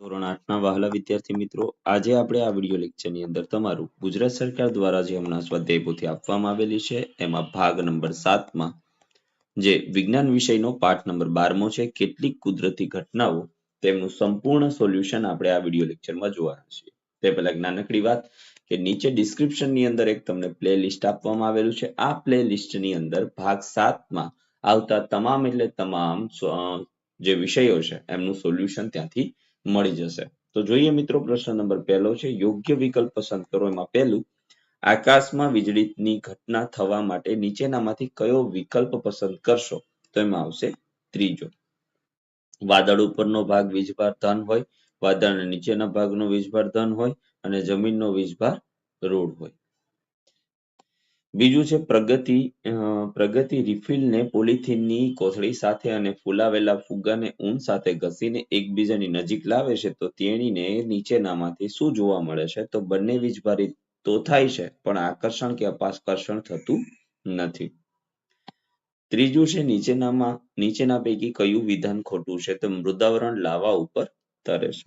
ધોરણ આઠના વહાલા વિદ્યાર્થી મિત્રો, આજે આપણે આ વીડિયો લેક્ચરની અંદર તમારું ગુજરાત સરકાર દ્વારા જે હમણાં સ્વાધ્યાય પોથી આપવામાં આવેલી છે, એમાં ભાગ નંબર સાતમાં જે વિજ્ઞાન વિષયનો પાઠ નંબર બારમો છે, કેટલીક કુદરતી ઘટનાઓ, તેમનું સંપૂર્ણ સોલ્યુશન આપણે આ વીડિયો લેક્ચરમાં જોવાના છીએ. તે પહેલા નાનકડી વાત કે નીચે ડિસ્ક્રિપ્શનની અંદર એક તમને પ્લે લિસ્ટ આપવામાં આવેલું છે. આ પ્લે ની અંદર ભાગ સાતમાં આવતા તમામ એટલે તમામ જે વિષયો છે, એમનું સોલ્યુશન ત્યાંથી મળી જશે. તો જોઈએ મિત્રો પ્રશ્ન નંબર પહેલો છે, યોગ્ય વિકલ્પ પસંદ કરો. એમાં પહેલું, આકાશમાં વીજળીની ઘટના થવા માટે નીચેનામાંથી કયો વિકલ્પ પસંદ કરશો? તો એમાં આવશે ત્રીજો, વાદળ ઉપરનો ભાગ વીજભાર ધન હોય, વાદળના નીચેના ભાગનો વીજભાર ધન હોય અને જમીનનો વીજભાર રૂઢ હોય. બીજું છે પ્રગતિ પ્રગતિ રિફિલને પોલિથીનની કોથળી સાથે અને ફૂલાવેલા ફુગ્ગાને ઊન સાથે ઘસીને એકબીજાની નજીક લાવે છે, તો તેણીને નીચેનામાંથી શું જોવા મળે છે? તો બંને વીજભારિત તો થાય છે, પણ આકર્ષણ કે અપાકર્ષણ થતું નથી. ત્રીજું છે નીચેનામાં, નીચેના પૈકી કયું વિધાન ખોટું છે? તો મૃદાવરણ લાવા ઉપર તરે છે.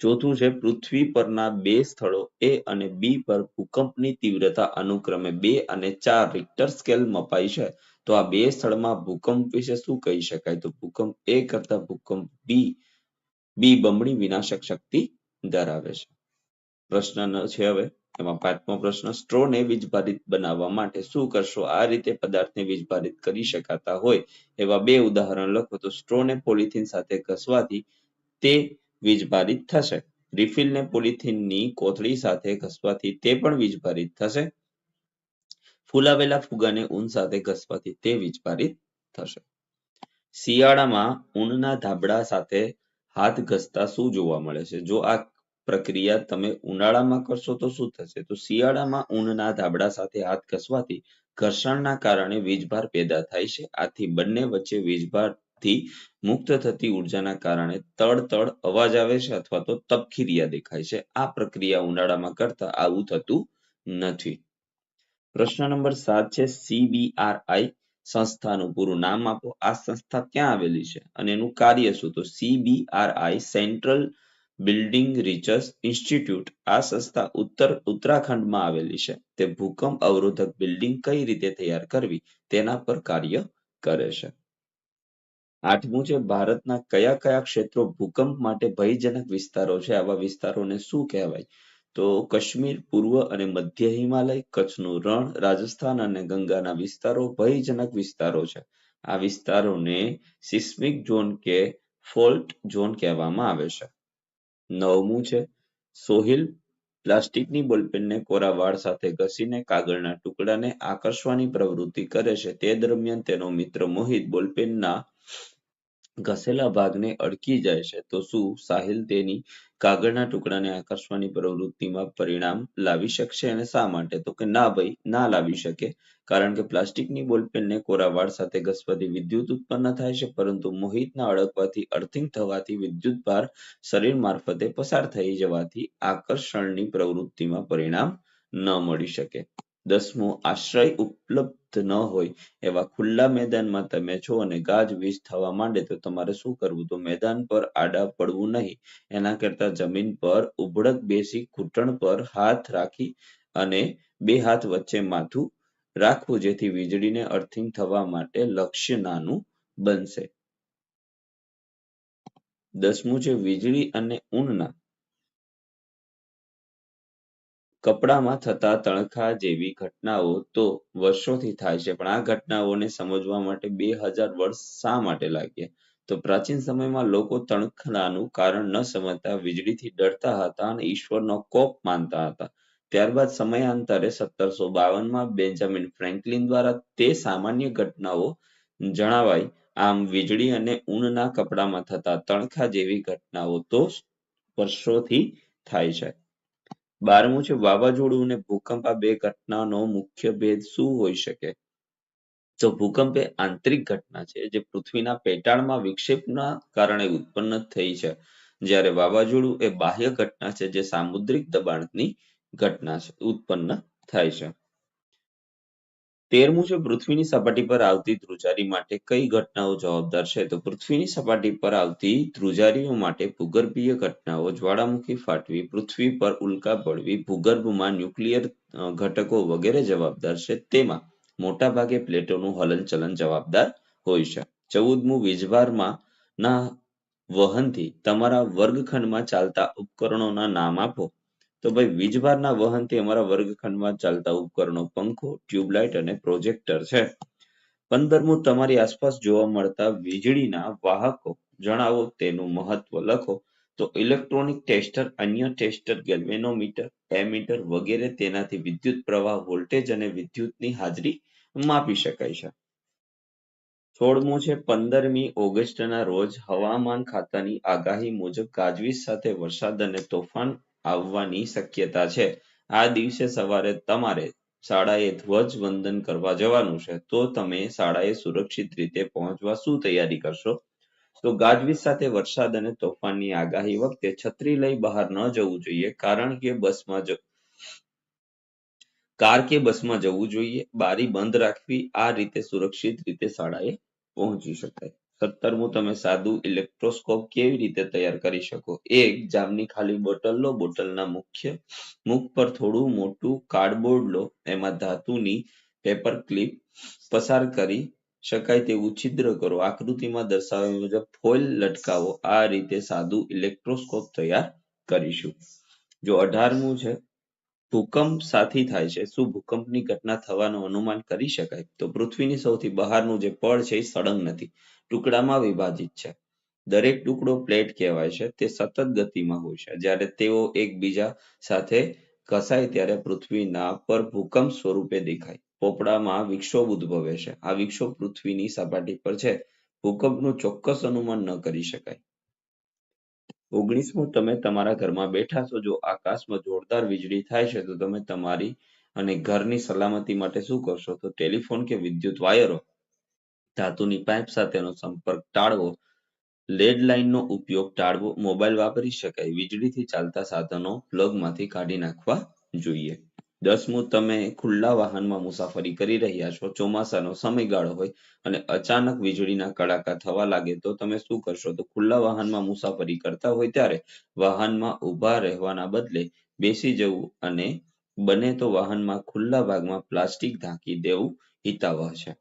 ચોથું છે, પૃથ્વી પરના બે સ્થળો A અને B પર ભૂકંપની તીવ્રતા અનુક્રમે બે અને ચાર richter scale મપાઈ છે. તો આ બે સ્થળમાં ભૂકંપ વિશે શું કહી શકાય? તો ભૂકંપ A કરતા ભૂકંપ B B બમણી વિનાશક શક્તિ ધરાવે છે. પ્રશ્ન છે હવે. એમાં પાંચમો પ્રશ્ન, સ્ટ્રોને વીજભારિત બનાવવા માટે શું કરશો? આ રીતે પદાર્થને વીજભારિત કરી શકાતા હોય. એવા બે ઉદાહરણ લખો. તો સ્ટ્રોને પોલિથીન સાથે ઘસવાથી તે વીજભારિત થશે. રિફિલને પોલિથીનની કોથળી સાથે ઘસવાથી તે પણ વીજભારિત થશે. ફૂલાવેલા ફુગાને ઊન સાથે ઘસવાથી તે વીજભારિત થશે. શિયાળામાં ઊનના ધાબળા સાથે હાથ ઘસતા શું જોવા મળે છે? જો આ પ્રક્રિયા તમે ઉનાળામાં કરશો તો શું થશે? તો શિયાળામાં ઊનના ધાબળા સાથે હાથ ઘસવાથી ઘર્ષણના કારણે વીજભાર પેદા થાય છે. આથી બંને વચ્ચે વીજભાર થી મુક્ત થતી ઉર્જાના કારણે તડ તડ અવાજ આવે છે અથવા તો તપખીરિયા દેખાય છે. આ પ્રક્રિયા ઉનાળામાં કરતા આવું થતું નથી. પ્રશ્ન નંબર સાત છે સીબીઆરઆઈ સંસ્થાનું પૂરું નામ આપો. આ સંસ્થા ક્યાં આવેલી છે અને એનું કાર્ય શું? તો CBRI central building research institute આ સંસ્થા ઉત્તર ઉત્તરાખંડમાં આવેલી છે. તે ભૂકંપ અવરોધક બિલ્ડિંગ કઈ રીતે તૈયાર કરવી તેના પર કાર્ય કરે છે. આઠમું છે, ભારતના કયા કયા ક્ષેત્રો ભૂકંપ માટે ભયજનક વિસ્તારો છે? આવા વિસ્તારોને શું કહેવાય? તો કાશ્મીર, પૂર્વ અને મધ્ય હિમાલય, કચ્છનું રણ, રાજસ્થાન અને ગંગાના વિસ્તારો ભયજનક વિસ્તારો છે. આ વિસ્તારોને સિસ્મિક ઝોન કે ફોલ્ટ ઝોન કહેવામાં આવે છે. નવમું છે, સોહિલ, પ્લાસ્ટિકની બોલપેનને કોરા વાળ સાથે ઘસીને કાગળના ટુકડાને આકર્ષવાની પ્રવૃત્તિ કરે છે. તે દરમિયાન તેનો મિત્ર મોહિત બોલપેનના ઘસેલા ભાગને અડકી જાય છે, તો શું સાહિલ તેની કાગળના ટુકડાને આકર્ષવાની પ્રવૃત્તિમાં પરિણામ લાવી શકશે અને શા માટે? તો કે ના ભાઈ, ના લાવી શકે, કારણ કે પ્લાસ્ટિકની બોલપેનને કોરા વાળ સાથે ઘસવાથી વિદ્યુત ઉત્પન્ન થાય છે, પરંતુ મોહિતના અડકવાથી અર્થિંગ થવાથી વિદ્યુત ભાર શરીર મારફતે પસાર થઈ જવાથી આકર્ષણની પ્રવૃત્તિમાં પરિણામ ન મળી શકે. દસમો, આશ્રય ઉપલબ્ધ ન હોય એવા ખુલ્લા મેદાનમાં તમે છો અને ગાજવીજ થવા માંડે તો તમારે શું કરવું? તો મેદાન પર આડા પડવું નહીં. એના કરતા જમીન પર ઉભડક બેસી ઘૂંટણ પર હાથ રાખી અને બે હાથ વચ્ચે માથું રાખવું જેથી વીજળીને અર્થિંગ થવા માટે લક્ષ્ય નાનું બનશે. દસમું છે, વીજળી અને ઊનના કપડામાં થતા તણખા જેવી ઘટનાઓ તો વર્ષોથી થાય છે, પણ આ ઘટનાઓને સમજવા માટે બે હજાર વર્ષ શા માટે લાગ્યા? તો પ્રાચીન સમયમાં લોકો તણખલાનું કારણ ન સમજતા, વીજળીથી ડરતા હતા અને ઈશ્વરનો કોપ માનતા હતા. ત્યારબાદ સમયાંતરે સત્તરસો બાવનમાં બેન્જામિન ફ્રેન્કલિન દ્વારા તે સામાન્ય ઘટનાઓ જણાવાય આમ, વીજળી અને ઊનના કપડામાં થતા તણખા જેવી ઘટનાઓ તો વર્ષોથી થાય છે. બારમું છે, વાવાઝોડું અને ભૂકંપ. આ બે ઘટનાનો મુખ્ય ભેદ શું હોઈ શકે? તો ભૂકંપ એ આંતરિક ઘટના છે, જે પૃથ્વીના પેટાળમાં વિક્ષેપના કારણે ઉત્પન્ન થઈ છે, જ્યારે વાવાઝોડું એ બાહ્ય ઘટના છે, જે સામુદ્રિક દબાણની ઘટના છે, ઉત્પન્ન થાય છે. તેરમું છે પૃથ્વીની સપાટી પર આવતી ધ્રુજારી માટે કઈ ઘટનાઓ જવાબદાર છે? તો પૃથ્વીની સપાટી પર આવતી ધ્રુજારીઓ માટે ભૂગર્ભીય ઘટનાઓ, જ્વાળામુખી ફાટવી, પૃથ્વી પર ઉલ્કા પડવી, ભૂગર્ભમાં ન્યુક્લિયર ઘટકો વગેરે જવાબદાર છે? તેમાં મોટાભાગે પ્લેટોનું હલનચલન જવાબદાર હોય છે. ચૌદમું, વીજભારમાં ના વહનથી તમારા વર્ગખંડમાં ચાલતા ઉપકરણોના નામ આપો. તો ભાઈ વીજભારના વહનથી અમારા વર્ગખંડમાં ચાલતા ઉપકરણો, પંખો, ટ્યુબલાઇટ અને પ્રોજેક્ટર છે. પંદરમું, તમારી આસપાસ જોવા મળતા વીજળીના વાહકો. જણાવો તેનું મહત્વ. લખો. તો ઇલેક્ટ્રોનિક ટેસ્ટર, અન્ય ટેસ્ટર, ગેલ્વેનોમીટર, એમીટર વગેરે તેનાથી વિદ્યુત પ્રવાહ, વોલ્ટેજ અને વિદ્યુતની હાજરી માપી શકાય છે. સોળમું છે, પંદરમી ઓગસ્ટના રોજ હવામાન ખાતાની આગાહી મુજબ ગાજવીજ સાથે વરસાદ અને તોફાન આવવાની શક્યતા છે. આ દિવસે સવારે તમારે શાળાએ ધ્વજ વંદન કરવા જવાનું છે. તો તમે શાળાએ સુરક્ષિત રીતે પહોંચવા શું તૈયારી કરશો? તો ગાજવીજ સાથે વરસાદ અને તોફાનની આગાહી વખતે છત્રી લઈ બહાર ન જવું જોઈએ, કારણ કે બસમાં કાર કે બસમાં જવું જોઈએ. બારી બંધ રાખવી, આ રીતે સુરક્ષિત રીતે શાળાએ પહોંચી શકાય. સત્તરમું તમે સાદું ઇલેક્ટ્રોસ્કોપ કેવી રીતે તૈયાર કરી શકો? એક, જામની ખાલી બોટલ લો, બોટલના મુખ્ય મુખ પર થોડું મોટું કાર્ડબોર્ડ લો, એમાં ધાતુની પેપર ક્લિપ પસાર કરી શકાય તેવું છિદ્ર કરો. આકૃતિમાં દર્શાવ્યા મુજબ ફોઇલ લટકાવો. આ રીતે સાદું ઇલેક્ટ્રોસ્કોપ તૈયાર કરીશું. જો અઢારમું છે ભૂકંપ સાથી થાય છે. શું ભૂકંપની ઘટના થવાનું અનુમાન કરી શકાય? તો પૃથ્વીની સૌથી બહારનું જે પડ છે એ સળંગ નથી. ટુકડામાં વિભાજિત છે. દરેક ટુકડો પ્લેટ કહેવાય છે. તે સતત ગતિમાં હોય છે. જ્યારે તેઓ એકબીજા સાથે ઘસાય ત્યારે પૃથ્વીના પર ભૂકંપ સ્વરૂપે દેખાય. પોપડામાં વિક્ષોભ ઉદ્ભવે છે. આ વિક્ષોભ પૃથ્વીની સપાટી પર છે. ભૂકંપનું ચોક્કસ અનુમાન ન કરી શકાય. ઓગણીસમું તમે તમારા ઘરમાં બેઠા છો, જો આકાશમાં જોરદાર વીજળી થાય છે, તો તમે તમારી અને ઘરની સલામતી માટે શું કરશો? તો ટેલિફોન કે વિદ્યુત વાયરો? ધાતુની પાઇપ સાથેનો સંપર્ક ટાળવો. લેડ લાઇનનો ઉપયોગ ટાળવો. મોબાઈલ વાપરી શકાય. વીજળીથી ચાલતા સાધનો પ્લગમાંથી કાઢી નાખવા જોઈએ. દસમું, તમે ખુલ્લા વાહનમાં મુસાફરી કરી રહ્યા છો, ચોમાસાનો સમયગાળો હોય અને અચાનક વીજળીના કડાકા થવા લાગે તો તમે શું કરશો? તો ખુલ્લા વાહનમાં મુસાફરી કરતા હોય ત્યારે વાહનમાં ઊભા રહેવાના બદલે બેસી જવું અને બને તો વાહનમાં ખુલ્લા ભાગમાં પ્લાસ્ટિક ઢાંકી દેવું હિતાવહ છે.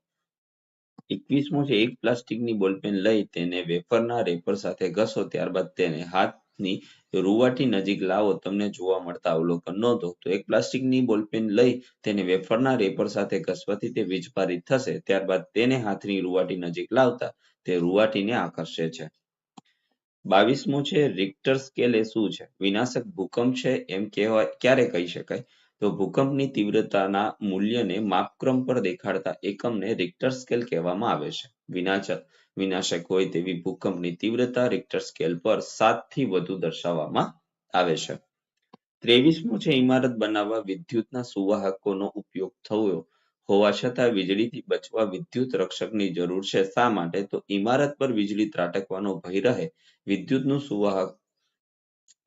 એકવીસમો છે, એક પ્લાસ્ટિકની બોલપેન લઈ તેને વેફરના રેપર સાથે ઘસો, ત્યારબાદ તેને હાથની રૂવાટી નજીક લાવો, તમને જોવા મળતા અવલોકન નોંધો તો એક પ્લાસ્ટિકની બોલપેન લઈ તેને વેફરના રેપર સાથે ઘસવાથી તે વીજભારિત થશે. ત્યારબાદ તેને હાથની રૂવાટી નજીક લાવતા તે રૂવાટીને આકર્ષે છે. બાવીસમો છે રિક્ટર સ્કેલ એ શું છે? વિનાશક ભૂકંપ છે એમ કહેવાય, ક્યારે કહી શકાય? તો ભૂકંપની તીવ્રતાના મૂલ્યને માપક્રમ પર દેખાડતા એકમને રિક્ટર સ્કેલ કહેવામાં આવે છે. વિનાશક વિનાશક હોય તેવી ભૂકંપની તીવ્રતા રિક્ટર સ્કેલ પર સાતથી વધુ દર્શાવવામાં આવે છે. ત્રેવીસમું છે ઇમારત બનાવવા વિદ્યુતના સુવાહકોનો ઉપયોગ થયો. હોવા છતાં વીજળીથી બચવા વિદ્યુત રક્ષકની જરૂર છે. શા માટે? તો ઇમારત પર વીજળી ત્રાટકવાનો ભય રહે. વિદ્યુતનું સુવાહક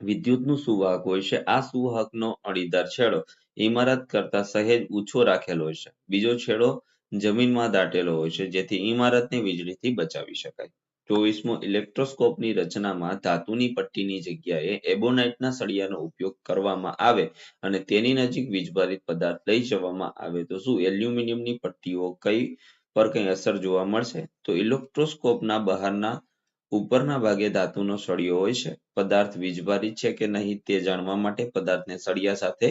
વિદ્યુતનું સુવાહક હોય છે. આ સુવાહકનો અણીદાર છેડો ઇમારત કરતા સહેજ ઊંચો રાખેલો હોય છે. બીજો છેડો જમીનમાં દાટેલો હોય છે, જેથી ઇમારતને વીજળીથી બચાવી શકાય. ચોવીસમો ઇલેક્ટ્રોસ્કોપની રચનામાં ધાતુની પટ્ટીની જગ્યાએ એબોનાઇટના સળિયાનો ઉપયોગ કરવામાં આવે અને તેની નજીક વીજભારિત પદાર્થ લઈ જવામાં આવે તો શું એલ્યુમિનિયમની પટ્ટીઓ કઈ પર કઈ અસર જોવા મળશે? તો ઇલેક્ટ્રોસ્કોપના બહારના ઉપરના ભાગે ધાતુનો સળિયો હોય છે. પદાર્થ વીજભારિત છે કે નહીં તે જાણવા માટે પદાર્થને સળિયા સાથે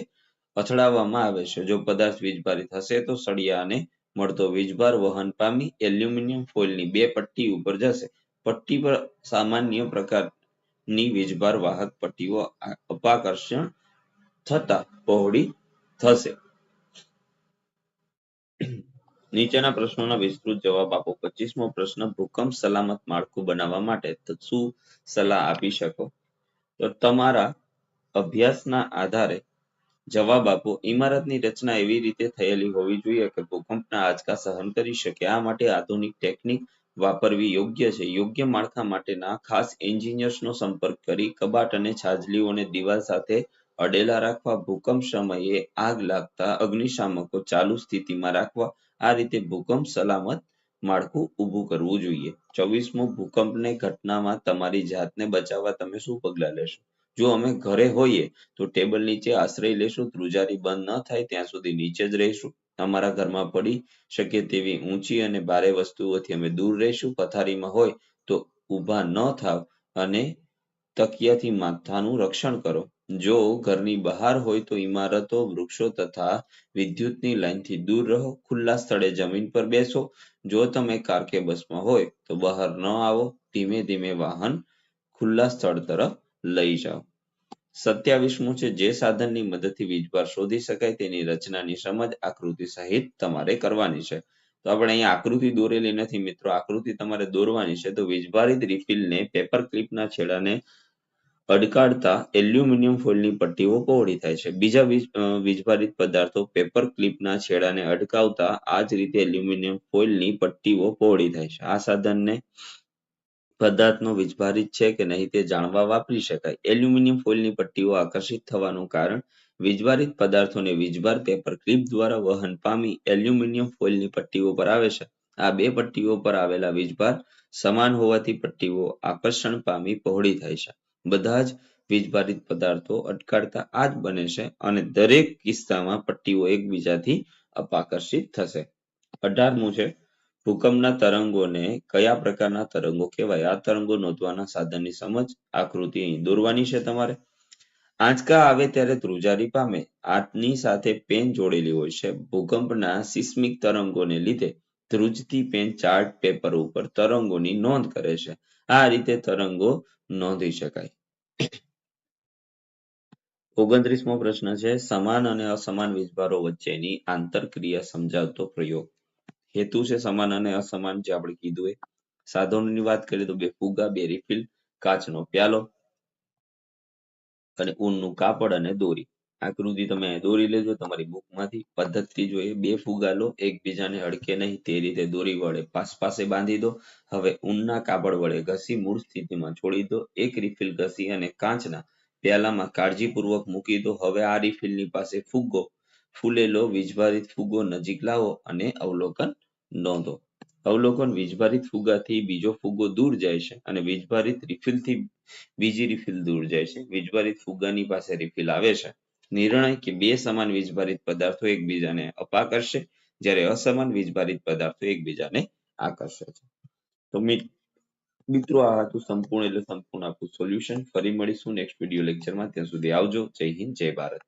અથડાવવામાં આવે છે. જો પદાર્થ વીજભારિત હશે તો સળિયાને મળતો વીજભાર, વહન પામી, એલ્યુમિનિયમ ફોઇલની બે પટ્ટી ઉપર જશે. પટ્ટી પર સામાન્ય પ્રકારની વીજભાર વાહક પટ્ટીઓ અપાકર્ષણ થતા પહોળી થશે. નીચેના પ્રશ્નોના વિસ્તૃત જવાબ આપો. પચીસમો પ્રશ્ન, ભૂકંપ સલામત માળખું બનાવવા માટે શું સલાહ આપી શકો? તો તમારા અભ્યાસના આધારે જવાબ આપો. ઇમારતની રચના એવી રીતે થયેલી હોવી જોઈએ કે ભૂકંપના આંચકા સહન કરી શકે. આ માટે આધુનિક ટેકનિક વાપરવી યોગ્ય છે. યોગ્ય માળખા માટેના ખાસ એન્જિનિયર્સનો સંપર્ક કરી કબાટ અને છાજલીઓને દિવાલ સાથે અડેલા રાખવા, ભૂકંપ સમયે આગ લાગતા અગ્નિશામકો ચાલુ સ્થિતિમાં રાખવા, આ રીતે ભૂકંપ સલામત માળખું ઊભું કરવું જોઈએ. ચોવીસમો ભૂકંપની ઘટનામાં તમારી જાતને બચાવવા તમે શું પગલાં લેશો? જો અમે ઘરે હોઈએ તો ટેબલ નીચે આશ્રય લેશું, ધ્રુજારી બંધ ન થાય, ત્યાં સુધી નીચે જ રહીશું. અમારા ઘરમાં પડી શકે તેવી ઊંચી અને ભારે વસ્તુઓથી અમે દૂર રહીશું. પથારીમાં હોય તો ઊભા ન થાવ અને તકિયાથી માથાનું રક્ષણ કરો. જો ઘરની બહાર હોય તો ઇમારતો વૃક્ષો તથા વિદ્યુતની લાઇનથી દૂર રહો. ખુલ્લા સ્થળે જમીન પર બેસો. જો તમે કાર કે બસમાં હોય તો બહાર ન આવો. ધીમે ધીમે વાહન ખુલ્લા સ્થળ તરફ લઈ જાઓ. સત્યાવીસમું છે, જે સાધનની મદદથી વીજભાર શોધી શકાય તેની રચનાની સમજ આકૃતિ સહિત તમારે કરવાની છે. તો આપણે અહીંયા આકૃતિ દોરેલી નથી મિત્રો, આકૃતિ તમારે દોરવાની છે. તો વીજભારિત રિફિલને પેપર ક્લિપના છેડાને અડકાડતા એલ્યુમિનિયમ ફોઇલની પટ્ટીઓ પહોળી થાય છે. બીજા વીજભારિત પદાર્થો પેપર ક્લિપના છેડાને અડકાવતા આ જ રીતે એલ્યુમિનિયમ ફોઇલની પટ્ટીઓ પહોળી થાય છે. આ સાધનને પદાર્થનો વીજભારિત છે કે નહીં તે જાણવા વાપરી શકાય. એલ્યુમિનિયમ ફોઇલની પટ્ટીઓ આકર્ષિત થવાનું કારણ વીજભારિત પદાર્થોને વીજભાર પેપર ક્લિપ દ્વારા વહન પામી એલ્યુમિનિયમ ફોઇલની પટ્ટીઓ પર આવે છે. આ બે પટ્ટીઓ પર આવેલા વીજભાર સમાન હોવાથી પટ્ટીઓ આકર્ષણ પામી પહોળી થાય છે. બધા જ વીજભારિત પદાર્થો અટકાડતા આ જ બને છે અને દરેક કિસ્સામાં પટ્ટીઓ એકબીજાથી અપાકર્ષિત થશે. અઢારમું છે ભૂકંપના તરંગોને કયા પ્રકારના તરંગો કહેવાય? આ તરંગો નોંધવાના સાધનની સમજ, આકૃતિ અહીં દોરવાની છે તમારે. આંચકા આવે ત્યારે ધ્રુજારી પામે. હાથની સાથે પેન જોડેલી હોય છે. ભૂકંપના સિસ્મિક તરંગોને લીધે ધ્રુજતી પેન ચાર્ટ પેપર ઉપર તરંગોની નોંધ કરે છે. આ રીતે તરંગો નોંધી શકાય. ઓગણત્રીસમો પ્રશ્ન છે, સમાન અને અસમાન વીજભારો વચ્ચેની આંતરક્રિયા સમજાવતો પ્રયોગ. હેતુ છે સમાન અને અસમાન જે આપણે કીધું એ. સાધનોની વાત કરીએ તો બે ફુગા બે રિફિલ, કાચનો પ્યાલો અને ઊનનું કાપડ અને દોરી. આકૃતિ તમે દોરી લેજો, તમારી બુકમાંથી પદ્ધતિ જોઈએ. બે ફુગા લો, એકબીજાને અડકે નહીં, તે રીતે દોરી વડે પાસ પાસે બાંધી દો. હવે ઊનના કાપડ વડે ઘસી મૂળ સ્થિતિમાં છોડી દો. એક રિફિલ ઘસી અને કાચના પ્યાલામાં કાળજીપૂર્વક મૂકી દો. હવે આ રિફિલની પાસે ફુગ્ગો. ફૂલેલો, વીજભારિત ફુગ્ગો નજીક લાવો અને અવલોકન નોંધો. અવલોકન વીજભારિત ફુગાથી બીજો ફુગ્ગો દૂર જાય છે અને વીજભારિત રિફિલથી બીજી રિફિલ દૂર જાય છે. વીજભારિત ફુગ્ગાની પાસે રિફિલ આવે છે. નિર્ણય કે બે સમાન વીજભારિત પદાર્થો એકબીજાને અપાકર્ષે જ્યારે અસમાન વીજભારિત પદાર્થો એકબીજાને આકર્ષે છે. તો મિત- મિત્રો આ હતું સંપૂર્ણ એટલે સંપૂર્ણ આપણું સોલ્યુશન ફરી મળીશું નેક્સ્ટ વીડિયો લેક્ચરમાં ત્યાં સુધી આવજો. જય હિન્દ, જય ભારત.